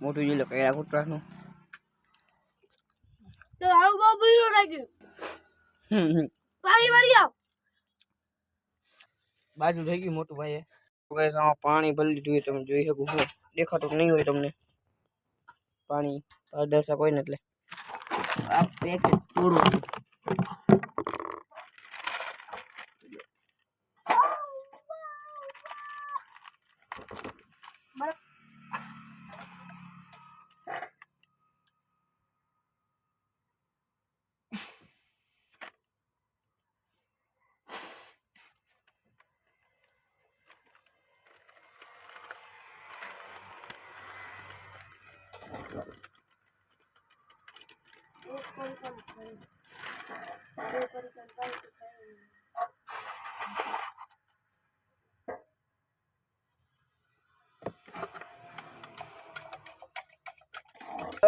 મોટું જોઈ લો કયા કૂતરાનું તો આવું બહુ બીજો લાગ્યું હમ, હમ. પાણી વાળી આવ બાજુ થઈ ગયું મોટું ભાઈ ગાઈસ આમાં પાણી ભરી લીધું હોય તમે જોઈ શકો છો દેખાતું નહીં હોય તમને પાણી પારદર્શક હોય ને એટલે આ પેકેટ પૂરું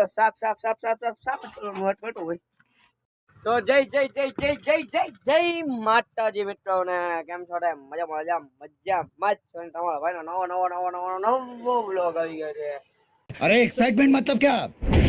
સાપ સાપ સાપ સાપ સાપ સાપ હટવટો હોય તો જય જય જય જય જય જય જય માતાજી મિત્રોને કેમ છો રે મજા મજા મજા મત છો ને તમારો ભાઈનો નવો નવો નવો નવો નવો બ્લોગ આવી ગયો છે અરે એક્સાઇટમેન્ટ મતલબ ક્યાં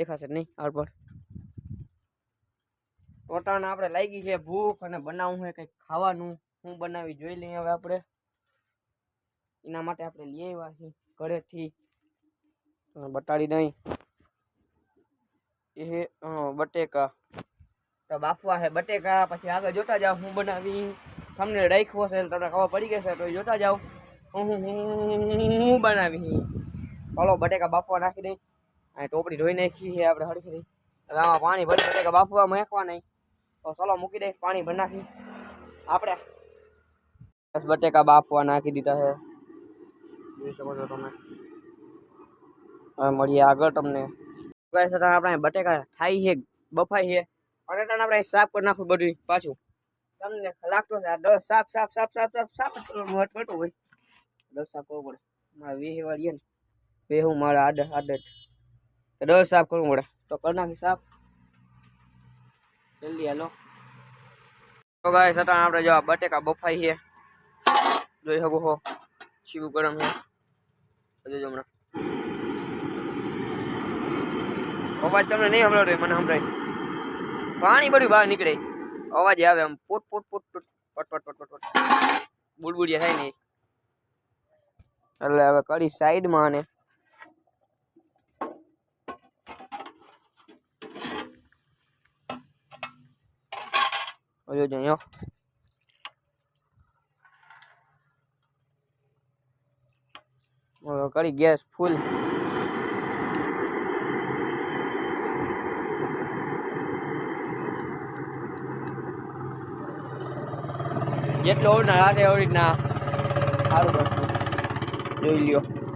દેખાશે નહીં હાલ પર અટાણા આપણે લાગી છે ભૂખ અને બનાવવું છે કંઈક ખાવાનું હું બનાવી જોઈ લઈએ હવે આપણે એના માટે આપણે લઈ આવ્યા છીએ ઘરેથી બટાડી નહીં એ બટેકા તો બાફવા છે બટેકા પછી આગળ જોતા જાઓ હું બનાવી તમને રાખ્યો છે તમને ખબર પડી ગઈ છે તો જોતા જાઓ હું હું બનાવી ચાલો બટેકા બાફવા નાખી દઈ અને ટોપડી ધોઈ નાખી છે આપણે હળખી દઈ હવે આમાં પાણી ભરી બટેકા બાફવા મેકવા નહીં તો ચાલો મૂકી દઈ પાણી ભરી નાખી આપણે બસ બટેકા બાફવા નાખી દીધા છે જોઈ શકો છો તમે હવે મળીએ આગળ તમને ગાઈસ અત્યારે આપણે બટેકા થાય છે બફાય છે અને અત્યારે આપણે સાફ કરી નાખવું બધું પાછું તમને લાગતો છે આ દસ સાફ સાફ સાફ સાફ સાફ સાફ જ કરવાનું હોય પડતું હોય દસ સાફ કરવું પડે મારે વીસ વાળીએ ને વેહું મારે આદત આદત તો દસ સાફ કરવું પડે તો કરી નાખી સાફ જલ્દી હાલો તો ગાઈસ અત્યારે આપણે જો આ બટેકા બફાઈ છે જોઈ શકો છો છીવું ગરમ છે જોજો હમણાં અવાજ તમને નહીં સંભળાતો હોય, મને સંભળાય પાણી બધું બહાર નીકળે અવાજ આવે આમ પોટ પોટ પોટ પોટ પટ પટ પટ પટ પટ બુડબુડિયા થાય ને એટલે હવે કરી સાઈડમાં અને જોજો અહીંયા હવે કરી ગેસ ફૂલ જેટલો ના રાતે એવી રીતના સારું જોઈ લ્યો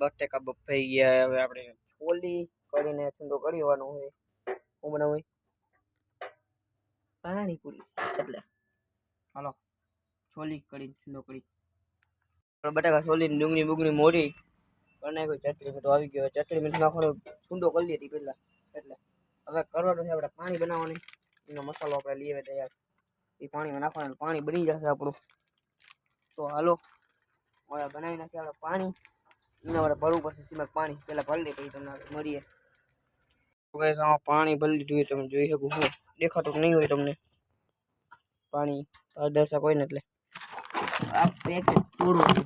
બટેકા બફાઈ ગયા હવે આપણે છોલી કરીને ઠંડો કરી દેવાનો હોય શું બનાવવું હોય પાણીપુરી એટલે. હાલો. છોલી કરી ઠંડો કરી બટાકા છોલી ડુંગળી બુંગળી મોડી બનાવી કોઈ ચટણી મીઠું આવી ગયો. ચટણી મીઠું નાખવાનો છૂંડો કરી લીધી પહેલાં. એટલે. હવે કરવાનું છે આપણે પાણી બનાવવાની. એનો મસાલો આપણે લઈએ તૈયાર. એ પાણીમાં નાખવાનું પાણી બની જશે આપણું. તો હાલો. હવે બનાવી નાખીએ આપણે પાણી. એના માટે ભરવું પડશે સીમાં પાણી. પહેલાં ભરી લઈએ પછી તમને આગળ ગાઈસ, આમાં પાણી ભરી હોય તમે જોઈ શકો છો. દેખાતું નહીં હોય તમને. પાણી પારદર્શક હોય ને એટલે આ પેકેટ તોડવું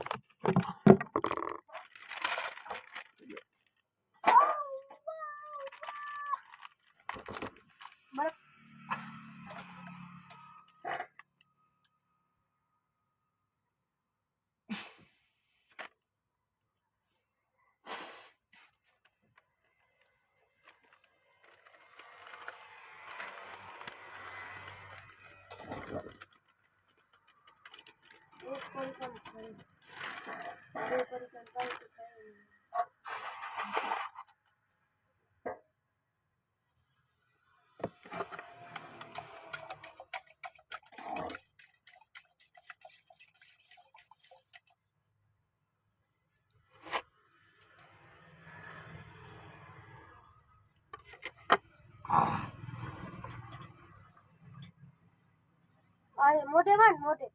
मोटे बन मोटे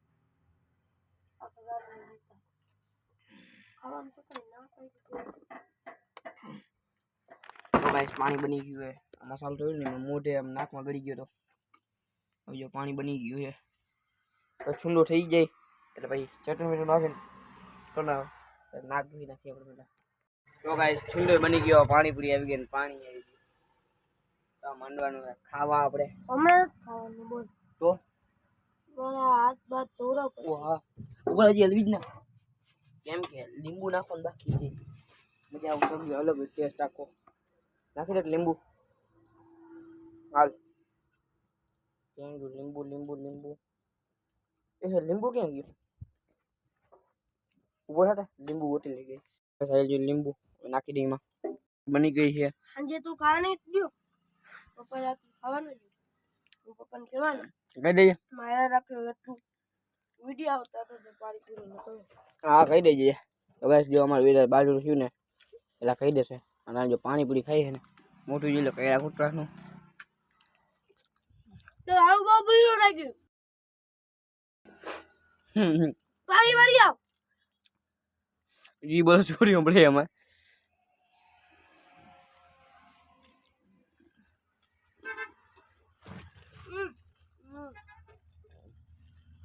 તો ગાઈસ પાણી બની ગયું છે મસાલો જોયું ને મોઢે આમ નાકમાં ગળી ગયો તો. હવે જો પાણી બની ગયું છે તો છુંડો થઈ જાય. એટલે પછી ચટણી મીઠું નાખીને તો ના નાક ધોઈ નાખીએ આપણે પેલા તો ગાઈસ છુંડો બની ગયો. પાણીપુરી આવી ગઈ ને પાણી આવી ગયું. તો માંડવાનું ખાવા આપણે. હમણાં ખાવાનું બોલ. તો? મારા હાથ બાદ ધોરા હા ઉપર હજી હલવી જ ના. કેમ કે લીંબુ નાખવાનું બાકી છે. મજા આવું સમજો. અલગ ટેસ્ટ આખો નાખી દે લીંબુ. હાલ. ક્યાં ગયું? લીંબુ લીંબુ લીંબુ. એ લીંબુ ક્યાં ગયું? ઊભો હતા લીંબુ ગોતી લઈ ગઈ. સાહેબ જો લીંબુ. નાખી દઈ એમાં. બની ગઈ છે. સાંજે તું ખાવા નહીં ગયો? પપ્પા ખાવાનું જ પપ્પાને કહેવાનું? કહી દઈએ. મારા રાખ્યો એટલું વીડિયો આવતા તો પાણી હા કહી દેજે. હવે જો અમારે વિધાર બાજુ થયું ને એટલે કહી દેશે. અને જો પાણીપુરી ખાઈ છે ને મોટું જીલો તો આવું બહુ બીજું નાખ્યું પાણી વાળી આવ. જી બોલો ચોરી પડે એમાં.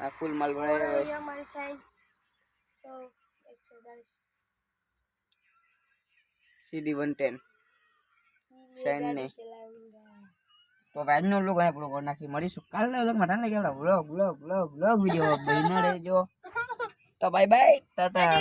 આ ફૂલ માલ ભરાયો હોય અહીંયા મારી સાઈન સો એકસો દસ. સીધી વન ટેન. સાઈન ને. તો આજનો લોક અહીંયા પૂરો કરી નાખી મળીશું. કાલના લોકમાં લઈ ગયા blog blog blog blog video બહીને રહેજો. તો બાય બાય ટાટા